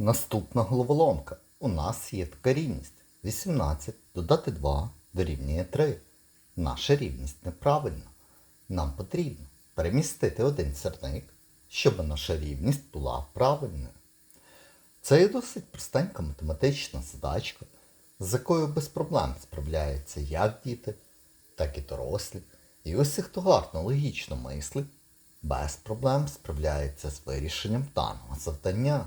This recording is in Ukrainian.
Наступна головоломка. У нас є така рівність. 18 додати 2 дорівнює 3. Наша рівність неправильна. Нам потрібно перемістити один сірник, щоб наша рівність була правильною. Це є досить простенька математична задачка, з якою без проблем справляються як діти, так і дорослі. І усі, хто гарно логічно мислить, без проблем справляється з вирішенням даного завдання.